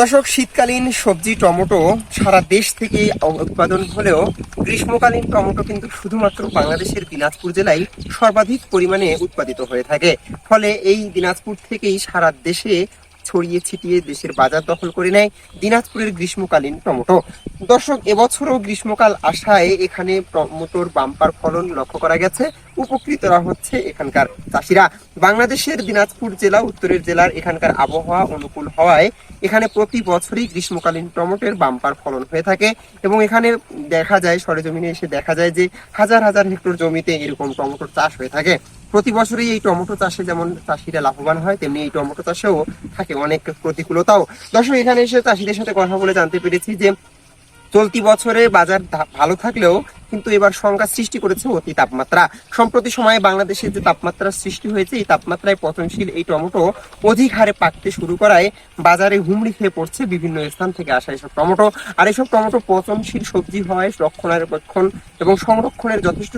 দর্শক শীতকালীন সবজি, টমেটো সারা দেশ থেকে উৎপাদন হলেও গ্রীষ্মকালীন টমেটো কিন্তু শুধুমাত্র বাংলাদেশের দিনাজপুর জেলায় সর্বাধিক পরিমাণে উৎপাদিত হয়ে থাকে। ফলে এই দিনাজপুর থেকেই সারা দেশে ছড়িয়ে ছিটিয়ে দেশের বাজার দখল করে নেয় দিনাজপুরের গ্রীষ্মকালীন টমেটো। দর্শক, এবছরও গ্রীষ্মকাল আসায় এখানে টমেটোর বাম্পার ফলন লক্ষ্য করা গেছে। উপকৃতরা হচ্ছে এখানকার চাষিরা। বাংলাদেশের দিনাজপুর জেলা, উত্তরের জেলার এখানকার আবহাওয়া অনুকূল হওয়ায় এখানে প্রতি বছরই গ্রীষ্মকালীন টমেটোর বাম্পার ফলন হয়ে থাকে এবং এখানে দেখা যায়, সরেজমিনে এসে দেখা যায় যে হাজার হাজার হেক্টর জমিতে এরকম টমেটোর চাষ হয়ে থাকে। প্রতি বছরই এই টমেটো চাষে যেমন চাষিরা লাভবান হয়, তেমনি এই টমেটো চাষেও থাকে অনেক প্রতিকূলতাও। দর্শক, এখানে এসে চাষিদের সাথে কথা বলে জানতে পেরেছি যে, চলতি বছরে বাজার ভালো থাকলেও কিন্তু এবার সংখ্যা সৃষ্টি করেছে অতি তাপমাত্রা। সম্প্রতি সময়ে বাংলাদেশে যে তাপমাত্রা সৃষ্টি হয়েছে, এই তাপমাত্রায় পচনশীল এই টমেটো অধিক হারে পাকতে শুরু করায় বাজারে হুমড়ি খেয়ে পড়ছে বিভিন্ন স্থান থেকে আসা এসব টমেটো। আর এসব টমেটো পচনশীল সবজি হওয়ায় রক্ষণাবেক্ষণ এবং সংরক্ষণের যথেষ্ট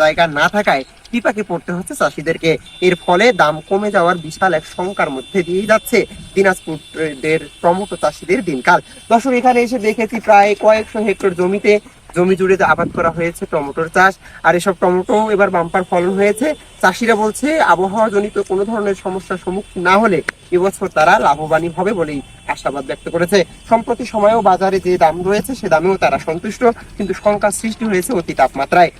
জায়গা না থাকায় বিপাকে পড়তে হচ্ছে। চাষিদেরকে এর ফলে দাম কমে যাওয়ার বিশাল এক শঙ্কার মধ্যে দিয়ে যাচ্ছে দিনাজপুরের টমেটো চাষিদের দিনকাল। দর্শক, এখানে এসে দেখেছি প্রায় কয়েকশো হেক্টর জমিতে জমি জুড়ে আবাদ করা হয়েছে টমেটোর চাষ। আর এসব টমেটো এবার বাম্পার ফলন হয়েছে। চাষিরা বলছে আবহাওয়া জনিত কোনো ধরনের সমস্যার সম্মুখীন না হলে এবছর তারা লাভবানই হবে বলেই আশাবাদ ব্যক্ত করেছে। সম্প্রতি সময়েও বাজারে যে দাম রয়েছে, সে দামেও তারা সন্তুষ্ট। কিন্তু শঙ্কা সৃষ্টি হয়েছে অতি তাপমাত্রায়।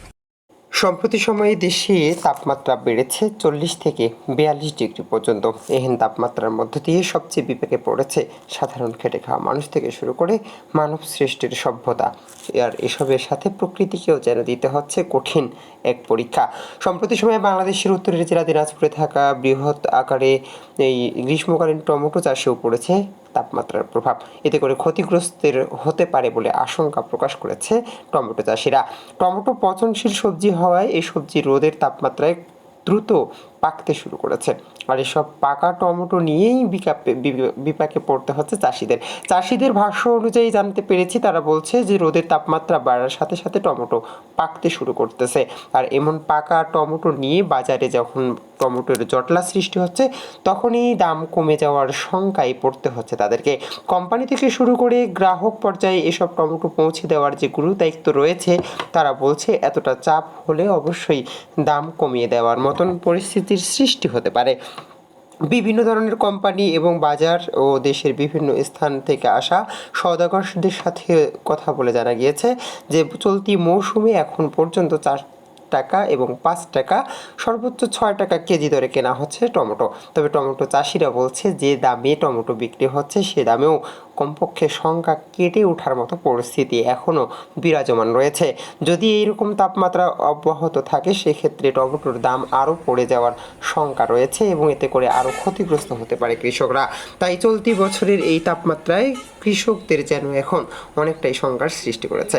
সম্প্রতি সময়ে দেশে তাপমাত্রা বেড়েছে চল্লিশ থেকে বিয়াল্লিশ ডিগ্রি পর্যন্ত। এহেন তাপমাত্রার মধ্য দিয়ে সবচেয়ে বিপেকে পড়েছে সাধারণ খেটে খাওয়া মানুষ থেকে শুরু করে মানব সৃষ্টির সভ্যতা। আর এসবের সাথে প্রকৃতিকেও যেন দিতে হচ্ছে কঠিন এক পরীক্ষা। সম্প্রতি সময়ে বাংলাদেশের উত্তরের জেলা দিনাজপুরে থাকা বৃহৎ আকারে এই গ্রীষ্মকালীন টমেটো চাষেও পড়েছে তাপমাত্রার প্রভাব। এতে করে ক্ষতিগ্রস্তের হতে পারে বলে আশঙ্কা প্রকাশ করেছে টমেটো চাষিরা। টমেটো পচনশীল সবজি হওয়ায় এই সবজি রোদের তাপমাত্রায় দ্রুত পাকতে শুরু করেছে। আর এসব পাকা টমেটো নিয়েই বিপাকে পড়তে হচ্ছে চাষিদের। চাষিদের ভাষ্য অনুযায়ী জানতে পেরেছি, তারা বলছে যে রোদের তাপমাত্রা বাড়ার সাথে সাথে টমেটো পাকতে শুরু করতেছে। আর এমন পাকা টমেটো নিয়ে বাজারে যখন টমেটোর জটলা সৃষ্টি হচ্ছে, তখনই দাম কমে যাওয়ার শঙ্কায় পড়তে হচ্ছে তাদেরকে। কোম্পানি থেকে শুরু করে গ্রাহক পর্যায়ে এসব টমেটো পৌঁছে দেওয়ার যে গুরু দায়িত্ব রয়েছে, তারা বলছে এতটা চাপ হলে অবশ্যই দাম কমিয়ে দেওয়ার মতন পরিস্থিতির সৃষ্টি হতে পারে। বিভিন্ন ধরনের কোম্পানি এবং বাজার ও দেশের বিভিন্ন স্থান থেকে আসা সওদাগরদের সাথে কথা বলে জানা গিয়েছে যে চলতি মৌসুমে এখন পর্যন্ত চার টাকা এবং পাঁচ টাকা, সর্বোচ্চ ছয় টাকা কেজি দরে কেনা হচ্ছে টমেটো। তবে টমেটো চাষিরা বলছে যে দামে টমেটো বিক্রি হচ্ছে, সে দামেও কমপক্ষে সংখ্যা কেটে ওঠার মতো পরিস্থিতি এখনও বিরাজমান রয়েছে। যদি এইরকম তাপমাত্রা অব্যাহত থাকে, সেক্ষেত্রে টমেটোর দাম আরও পড়ে যাওয়ার শঙ্কা রয়েছে এবং এতে করে আরও ক্ষতিগ্রস্ত হতে পারে কৃষকরা। তাই চলতি বছরের এই তাপমাত্রায় কৃষকদের যেন এখন অনেকটাই শঙ্কার সৃষ্টি করেছে।